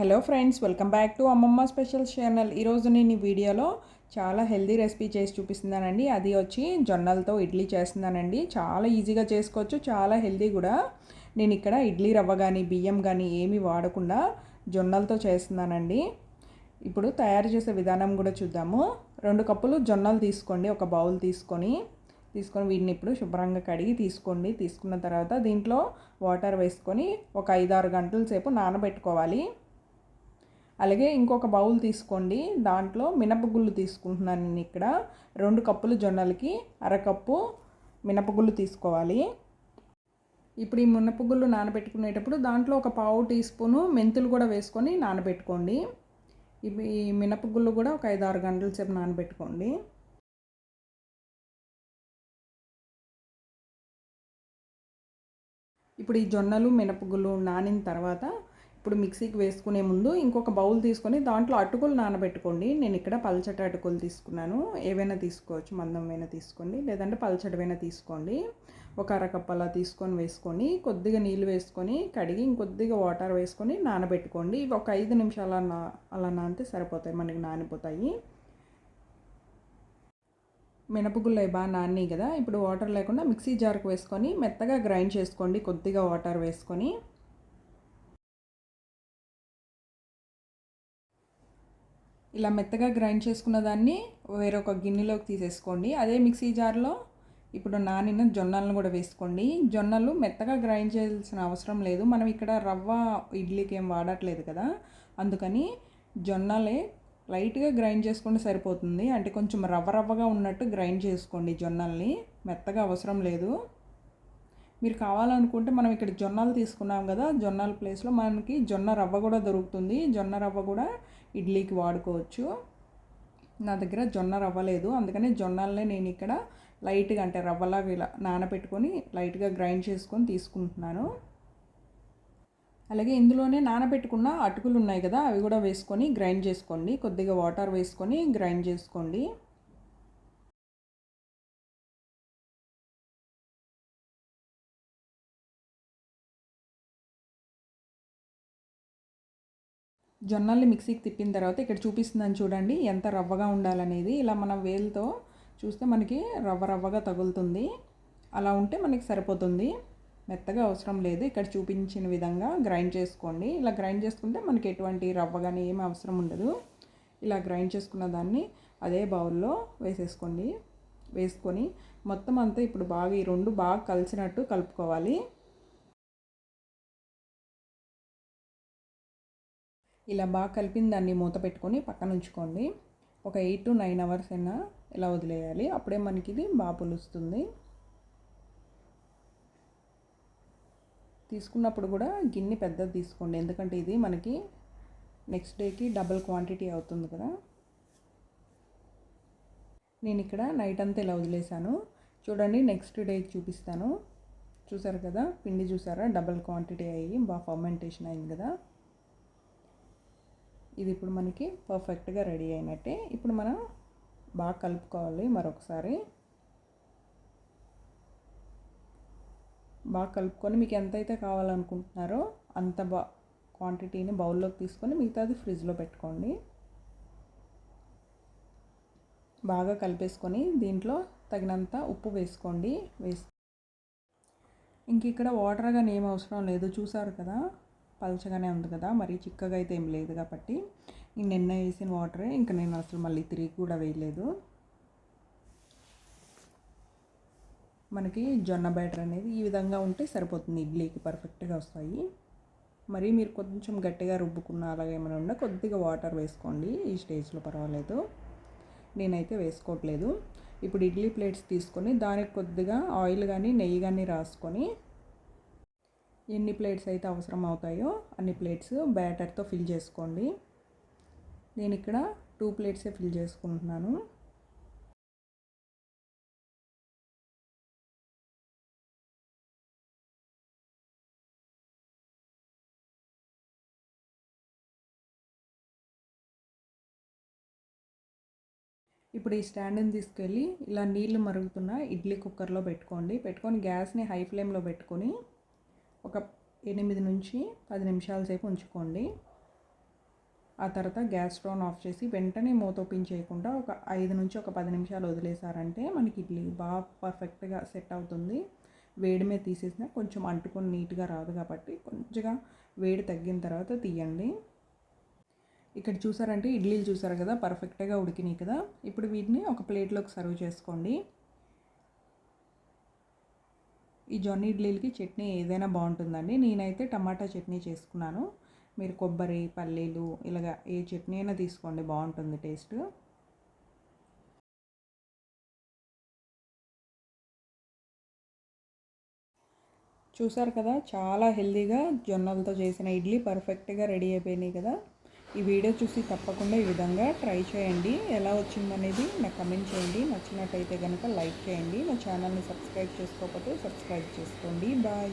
Hello friends welcome back to అమ్మమ్మ special channel ఈరోజు నేను ఈ వీడియోలో చాలా హెల్దీ రెసిపీ చేసి చూపిస్తున్నానండి. అది వచ్చి జొన్నలతో ఇడ్లీ చేస్తున్నానండి. చాలా ఈజీగా చేసుకోవచ్చు చాలా హెల్దీ కూడా. నేను ఇక్కడ ఇడ్లీ రవ్వ కానీ బియ్యం కానీ ఏమీ వాడకుండా జొన్నలతో చేస్తున్నానండి. ఇప్పుడు తయారు చేసే విధానం కూడా చూద్దాము. రెండు కప్పులు జొన్నలు తీసుకోండి ఒక బౌల్ తీసుకొని. తీసుకొని వీటిని ఇప్పుడు శుభ్రంగా కడిగి తీసుకోండి. తీసుకున్న తర్వాత దీంట్లో వాటర్ వేసుకొని ఒక ఐదారు గంటల సేపు నానబెట్టుకోవాలి. అలాగే ఇంకొక బౌల్ తీసుకోండి. దాంట్లో మినపగుళ్ళు తీసుకుంటున్నాను నేను ఇక్కడ. రెండు కప్పులు జొన్నలకి అరకప్పు మినపగుళ్ళు తీసుకోవాలి. ఇప్పుడు ఈ మినపగుళ్ళు నానబెట్టుకునేటప్పుడు దాంట్లో ఒక పావు టీ స్పూను మెంతులు కూడా వేసుకొని నానబెట్టుకోండి. ఇవి ఈ మినపగుళ్ళు కూడా ఒక ఐదు ఆరు గంటల సేపు నానబెట్టుకోండి. ఇప్పుడు ఈ జొన్నలు మినపగుళ్ళు నానిన తర్వాత ఇప్పుడు మిక్సీకి వేసుకునే ముందు ఇంకొక బౌల్ తీసుకొని దాంట్లో అటుకులు నానబెట్టుకోండి. నేను ఇక్కడ పల్చటి అటుకులు తీసుకున్నాను. ఏవైనా తీసుకోవచ్చు. మందంవైనా తీసుకోండి. లేదంటే పల్చటివైనా తీసుకోండి. ఒక అరకప్పు అలా తీసుకొని వేసుకొని కొద్దిగా నీళ్ళు వేసుకొని కడిగి ఇంకొద్దిగా వాటర్ వేసుకొని నానబెట్టుకోండి. ఇవి ఒక ఐదు నిమిషాలు నా అలా నానితే సరిపోతాయి. మనకి నానిపోతాయి. మినపగుళ్ళు అవి బాగా నాని కదా. ఇప్పుడు వాటర్ లేకుండా మిక్సీ జార్కు వేసుకొని మెత్తగా గ్రైండ్ చేసుకోండి. కొద్దిగా వాటర్ వేసుకొని. ఇలా మెత్తగా గ్రైండ్ చేసుకున్న దాన్ని వేరొక గిన్నెలోకి తీసేసుకోండి. అదే మిక్సీ జార్లో ఇప్పుడు నానిన జొన్నలను కూడా వేసుకోండి. జొన్నలు మెత్తగా గ్రైండ్ చేయాల్సిన అవసరం లేదు. మనం ఇక్కడ రవ్వ ఇడ్లీకి ఏం వాడట్లేదు కదా. అందుకని జొన్నలే లైట్గా గ్రైండ్ చేసుకుంటే సరిపోతుంది. అంటే కొంచెం రవ్వ రవ్వగా ఉన్నట్టు గ్రైండ్ చేసుకోండి జొన్నల్ని. మెత్తగా అవసరం లేదు. మీరు కావాలనుకుంటే మనం ఇక్కడ జొన్నలు తీసుకున్నాం కదా. జొన్నల ప్లేస్లో మనకి జొన్న రవ్వ కూడా దొరుకుతుంది. జొన్న రవ్వ కూడా ఇడ్లీకి వాడుకోవచ్చు. నా దగ్గర జొన్న రవ్వ లేదు. అందుకని జొన్నలనే నేను ఇక్కడ లైట్గా అంటే రవ్వలాగా ఇలా నానబెట్టుకొని లైట్గా గ్రైండ్ చేసుకొని తీసుకుంటున్నాను. అలాగే ఇందులోనే నానబెట్టుకున్న అటుకులు ఉన్నాయి కదా అవి కూడా వేసుకొని గ్రైండ్ చేసుకోండి. కొద్దిగా వాటర్ వేసుకొని గ్రైండ్ చేసుకోండి. జొన్నల్ని మిక్సీకి తిప్పిన తర్వాత ఇక్కడ చూపిస్తుందని చూడండి ఎంత రవ్వగా ఉండాలనేది. ఇలా మనం వేలుతో చూస్తే మనకి రవ్వ రవ్వగా తగులుతుంది. అలా ఉంటే మనకి సరిపోతుంది. మెత్తగా అవసరం లేదు. ఇక్కడ చూపించిన విధంగా గ్రైండ్ చేసుకోండి. ఇలా గ్రైండ్ చేసుకుంటే మనకి ఎటువంటి రవ్వ కానీ ఏమి అవసరం ఉండదు. ఇలా గ్రైండ్ చేసుకున్న దాన్ని అదే బౌల్లో వేసేసుకోండి. వేసుకొని మొత్తం అంతా ఇప్పుడు బాగా ఈ రెండు బాగా కలిసినట్టు కలుపుకోవాలి. ఇలా బాగా కలిపిన దాన్ని మూత పెట్టుకొని పక్కన ఉంచుకోండి. ఒక ఎయిట్ టు నైన్ అవర్స్ అయినా ఇలా వదిలేయాలి. అప్పుడే మనకి ఇది బాగా పులుస్తుంది. తీసుకున్నప్పుడు కూడా గిన్నె పెద్దది తీసుకోండి. ఎందుకంటే ఇది మనకి నెక్స్ట్ డేకి డబుల్ క్వాంటిటీ అవుతుంది కదా. నేను ఇక్కడ నైట్ అంతా ఇలా వదిలేసాను చూడండి నెక్స్ట్ డేకి చూపిస్తాను. చూసారు కదా? పిండి చూసారా? డబుల్ క్వాంటిటీ అయ్యి బాగా ఫర్మెంటేషన్ అయింది కదా. ఇది ఇప్పుడు మనకి పర్ఫెక్ట్గా రెడీ అయినట్టే. ఇప్పుడు మనం బాగా కలుపుకోవాలి మరొకసారి. బాగా కలుపుకొని మీకు ఎంతైతే కావాలనుకుంటున్నారో అంత బా క్వాంటిటీని బౌల్లోకి తీసుకొని మిగతాది ఫ్రిడ్జ్లో పెట్టుకోండి. బాగా కలిపేసుకొని దీంట్లో తగినంత ఉప్పు వేసుకోండి. వేసి ఇంక ఇక్కడ వాటర్ కానీ ఏం అవసరం లేదు. చూసారు కదా? పలచగానే ఉంది కదా మరి చిక్కగా అయితే ఏం లేదు కాబట్టి నిన్న వేసిన వాటరే ఇంకా నేను అసలు మళ్ళీ తిరిగి కూడా వేయలేదు. మనకి జొన్న బ్యాటర్ అనేది ఈ విధంగా ఉంటే సరిపోతుంది ఇడ్లీకి పర్ఫెక్ట్గా వస్తాయి. మరి మీరు కొంచెం గట్టిగా రుబ్బుకున్న అలాగే ఏమైనా ఉన్నా కొద్దిగా వాటర్ వేసుకోండి ఈ స్టేజ్లో పర్వాలేదు. నేనైతే వేసుకోవట్లేదు. ఇప్పుడు ఇడ్లీ ప్లేట్స్ తీసుకొని దానికి కొద్దిగా ఆయిల్ కానీ నెయ్యి కానీ రాసుకొని ఎన్ని ప్లేట్స్ అయితే అవసరం అవుతాయో అన్ని ప్లేట్స్ బ్యాటర్తో ఫిల్ చేసుకోండి. నేను ఇక్కడ టూ ప్లేట్సే ఫిల్ చేసుకుంటున్నాను. ఇప్పుడు ఈ స్టాండ్ని తీసుకెళ్ళి ఇలా నీళ్ళు మరుగుతున్న ఇడ్లీ కుక్కర్లో పెట్టుకోండి. పెట్టుకొని గ్యాస్ని హై ఫ్లేమ్లో పెట్టుకొని ఒక ఎనిమిది నుంచి పది నిమిషాల సేపు ఉంచుకోండి. ఆ తర్వాత గ్యాస్ స్టవ్ ఆఫ్ చేసి వెంటనే మూత ఓపెన్ చేయకుండా ఒక ఐదు నుంచి ఒక పది నిమిషాలు వదిలేసారంటే మనకి ఇడ్లీ బాగా పర్ఫెక్ట్గా సెట్ అవుతుంది. వేడి మీద తీసేసిన కొంచెం అంటుకొని నీట్గా రాదు కాబట్టి కొంచెంగా వేడి తగ్గిన తర్వాత తీయండి. ఇక్కడ చూసారంటే ఇడ్లీలు చూసారు కదా పర్ఫెక్ట్గా ఉడికినాయి కదా. ఇప్పుడు వీటిని ఒక ప్లేట్లోకి సర్వ్ చేసుకోండి. ఈ జొన్న ఇడ్లీలకి చట్నీ ఏదైనా బాగుంటుందండి. నేనైతే టమాటా చట్నీ చేసుకున్నాను. మీరు కొబ్బరి పల్లీలు ఇలాగ ఏ చట్నీ అయినా తీసుకోండి బాగుంటుంది టేస్ట్. చూసారు కదా చాలా హెల్దీగా జొన్నలతో చేసిన ఇడ్లీ పర్ఫెక్ట్గా రెడీ అయిపోయినాయి కదా. ఈ వీడియో చూసి తప్పకుండా ఈ విధంగా ట్రై చేయండి. ఎలా వచ్చిందనేది నాకు కమెంట్ చేయండి. నచ్చినట్టయితే కనుక లైక్ చేయండి. నా ఛానల్ని సబ్స్క్రైబ్ చేసుకోకపోతే సబ్స్క్రైబ్ చేసుకోండి. బాయ్.